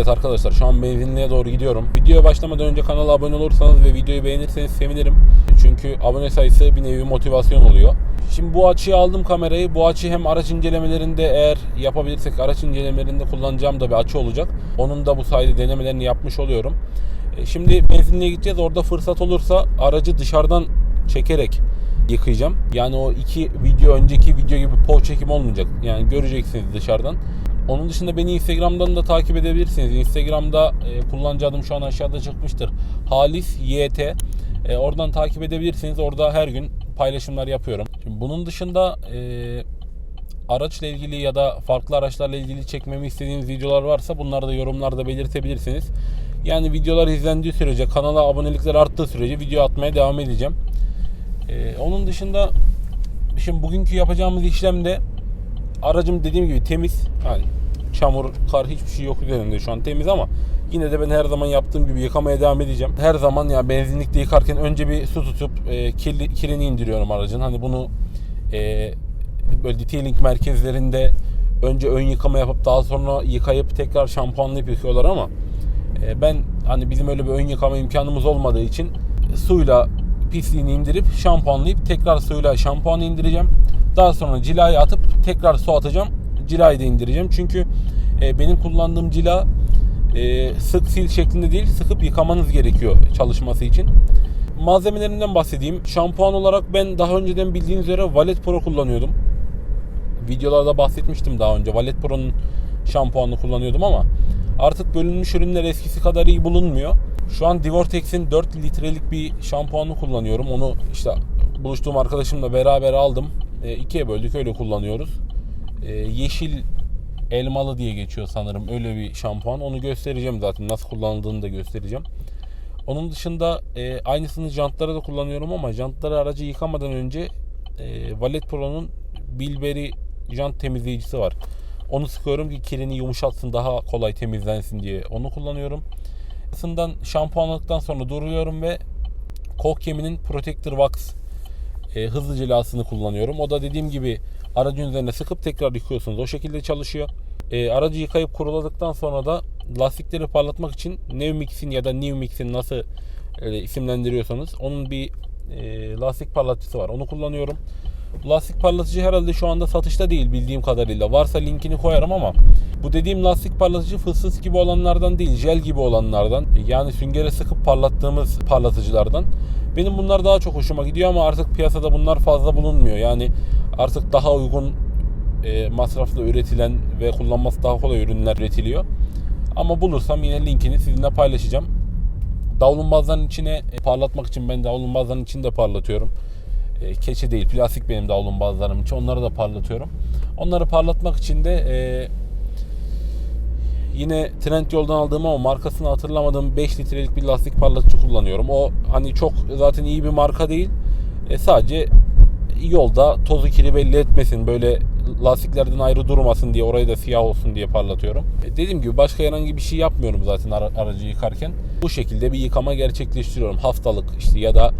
Evet arkadaşlar şu an benzinliğe doğru gidiyorum. Videoya başlamadan önce kanala abone olursanız ve videoyu beğenirseniz sevinirim. Çünkü abone sayısı bir nevi motivasyon oluyor. Şimdi bu açıyı aldım kamerayı. Bu açı hem araç incelemelerinde eğer yapabilirsek araç incelemelerinde kullanacağım da bir açı olacak. Onun da bu sayede denemelerini yapmış oluyorum. E, Şimdi benzinliğe gideceğiz. Orada fırsat olursa aracı dışarıdan çekerek yıkayacağım. Yani o iki video önceki video gibi poğ çekim olmayacak. Yani göreceksiniz dışarıdan. Onun dışında beni Instagram'dan da takip edebilirsiniz. Instagram'da e, kullanıcı adım şu an aşağıda çıkmıştır. Halis YT. E, oradan takip edebilirsiniz. Orada her gün paylaşımlar yapıyorum. Şimdi bunun dışında e, araçla ilgili ya da farklı araçlarla ilgili çekmemi istediğiniz videolar varsa bunları da yorumlarda belirtebilirsiniz. Yani videolar izlendiği sürece, kanala abonelikler arttığı sürece video atmaya devam edeceğim. Ee, onun dışında şimdi bugünkü yapacağımız işlemde aracım dediğim gibi temiz. Yani çamur, kar hiçbir şey yok üzerinde şu an temiz ama yine de ben her zaman yaptığım gibi yıkamaya devam edeceğim. Her zaman ya benzinlikte yıkarken önce bir su tutup e, kirli, kirini indiriyorum aracın. Hani bunu e, böyle detailing merkezlerinde önce ön yıkama yapıp daha sonra yıkayıp tekrar şampuanlayıp yıkıyorlar ama e, ben hani bizim öyle bir ön yıkama imkanımız olmadığı için suyla pisliğini indirip şampuanlayıp tekrar suyla şampuanı indireceğim. Daha sonra cilayı atıp tekrar su atacağım. Cilayı da indireceğim. Çünkü e, benim kullandığım cila e, sık sil şeklinde değil sıkıp yıkamanız gerekiyor çalışması için. Malzemelerinden bahsedeyim. Şampuan olarak ben daha önceden bildiğiniz üzere Valet Pro kullanıyordum. Videolarda bahsetmiştim daha önce. Valet Pro'nun şampuanını kullanıyordum ama artık bölünmüş ürünler eskisi kadar iyi bulunmuyor. Şu an Divortex'in 4 litrelik bir şampuanını kullanıyorum. Onu işte buluştuğum arkadaşımla beraber aldım. E, ikiye böldük öyle kullanıyoruz. E, yeşil elmalı diye geçiyor sanırım öyle bir şampuan. Onu göstereceğim zaten nasıl kullanıldığını da göstereceğim. Onun dışında e, aynısını jantlara da kullanıyorum ama jantları aracı yıkamadan önce e, Valet Pro'nun Bilberry jant temizleyicisi var. Onu sıkıyorum ki kirini yumuşatsın daha kolay temizlensin diye onu kullanıyorum. Aslında şampuanladıktan sonra duruyorum ve kok Protector Wax e, hızlı cilasını kullanıyorum. O da dediğim gibi aracın üzerine sıkıp tekrar yıkıyorsunuz. O şekilde çalışıyor. E, aracı yıkayıp kuruladıktan sonra da lastikleri parlatmak için Neumix'in ya da Newmix'in nasıl e, isimlendiriyorsanız onun bir e, lastik parlatıcısı var. Onu kullanıyorum. Lastik parlatıcı herhalde şu anda satışta değil bildiğim kadarıyla. Varsa linkini koyarım ama bu dediğim lastik parlatıcı fıssız gibi olanlardan değil, jel gibi olanlardan. Yani süngere sıkıp parlattığımız parlatıcılardan. Benim bunlar daha çok hoşuma gidiyor ama artık piyasada bunlar fazla bulunmuyor. Yani artık daha uygun e, masraflı üretilen ve kullanması daha kolay ürünler üretiliyor. Ama bulursam yine linkini sizinle paylaşacağım. Davlumbazların içine e, parlatmak için ben davlumbazların içini de parlatıyorum. E, keçi değil plastik benim davlumbazlarım için onları da parlatıyorum. Onları parlatmak için de e, yine Trendyol'dan aldığım ama markasını hatırlamadığım 5 litrelik bir lastik parlatıcı kullanıyorum. O hani çok zaten iyi bir marka değil. E, sadece yolda tozu kiri belli etmesin böyle lastiklerden ayrı durmasın diye orayı da siyah olsun diye parlatıyorum. E, dediğim gibi başka herhangi bir şey yapmıyorum zaten ara- aracı yıkarken. Bu şekilde bir yıkama gerçekleştiriyorum. Haftalık işte ya da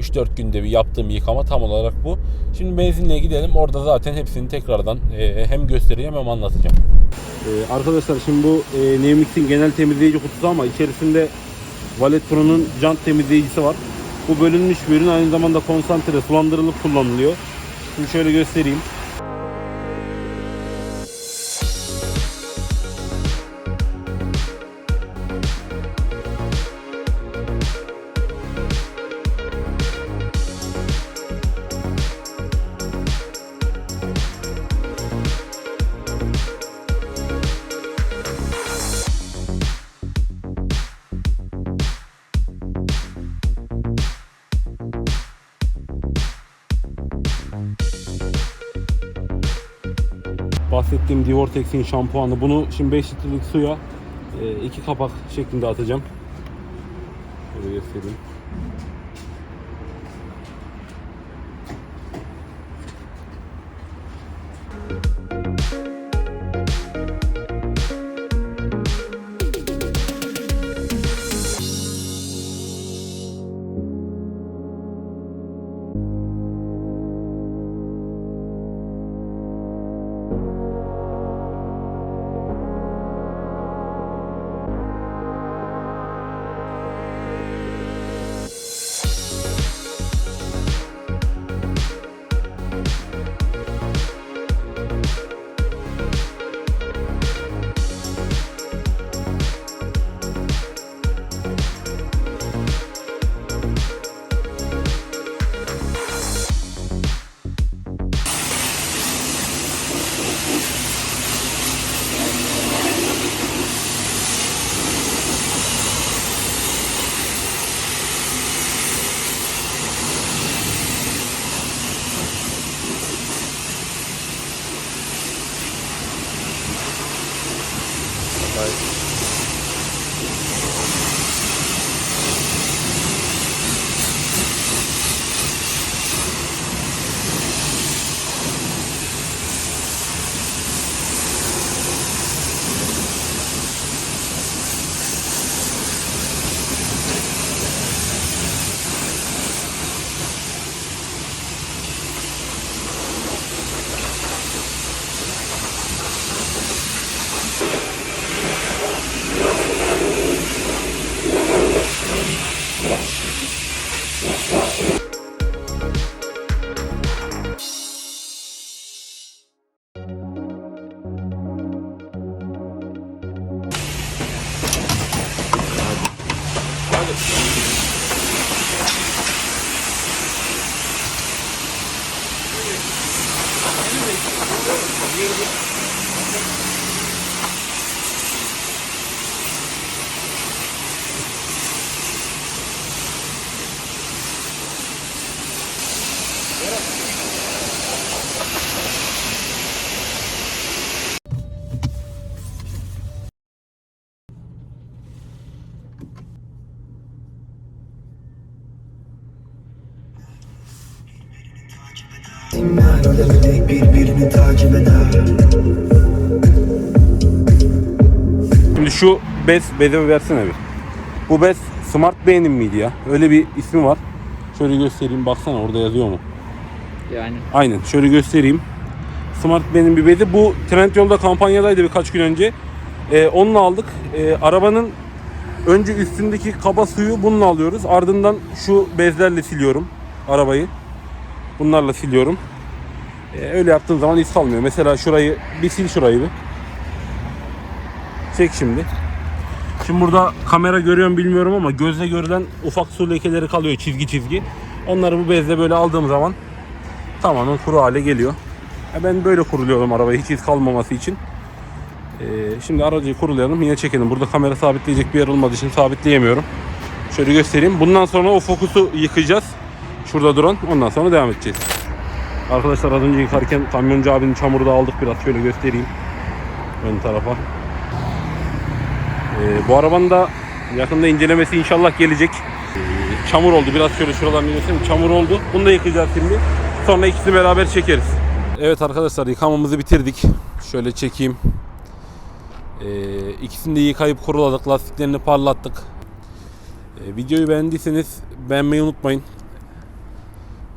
3-4 günde bir yaptığım yıkama tam olarak bu. Şimdi benzinliğe gidelim. Orada zaten hepsini tekrardan e, hem göstereceğim hem anlatacağım. Ee, arkadaşlar şimdi bu e, Neumix'in genel temizleyici kutusu ama içerisinde Valet Pro'nun jant temizleyicisi var. Bu bölünmüş bir ürün aynı zamanda konsantre sulandırılıp kullanılıyor. Şimdi şöyle göstereyim. Bahsettiğim Divortex'in şampuanı. Bunu şimdi 5 litrelik suya e, iki kapak şeklinde atacağım. Şöyle göstereyim. guys. Dinler öyle birbirini takip eder Şimdi şu bez, beze versene bir. Bu bez Smart Beğenim miydi ya? Öyle bir ismi var. Şöyle göstereyim baksana orada yazıyor mu? Yani Aynen şöyle göstereyim. Smart Benim bir bezi. Bu Trendyol'da kampanyadaydı birkaç gün önce. Ee, onunla aldık. Ee, arabanın önce üstündeki kaba suyu bununla alıyoruz. Ardından şu bezlerle siliyorum arabayı. Bunlarla siliyorum. Ee, öyle yaptığın zaman iz kalmıyor. Mesela şurayı bir sil şurayı bir. Çek şimdi. Şimdi burada kamera görüyor mu bilmiyorum ama gözle görülen ufak su lekeleri kalıyor çizgi çizgi. Onları bu bezle böyle aldığım zaman tamamen kuru hale geliyor. Ya ben böyle kuruluyorum arabayı hiç iz kalmaması için. Ee, şimdi aracı kurulayalım yine çekelim. Burada kamera sabitleyecek bir yer olmadığı için sabitleyemiyorum. Şöyle göstereyim. Bundan sonra o fokusu yıkayacağız. Şurada duran. Ondan sonra devam edeceğiz. Arkadaşlar az önce yıkarken kamyoncu abinin çamuru da aldık biraz. Şöyle göstereyim. Ön tarafa. Ee, bu arabanın da yakında incelemesi inşallah gelecek. Ee, çamur oldu. Biraz şöyle şuralarını göstereyim. Çamur oldu. Bunu da yıkayacağız şimdi. Sonra ikisini beraber çekeriz. Evet arkadaşlar yıkamamızı bitirdik. Şöyle çekeyim. Ee, ikisini de yıkayıp kuruladık. Lastiklerini parlattık. Ee, videoyu beğendiyseniz beğenmeyi unutmayın.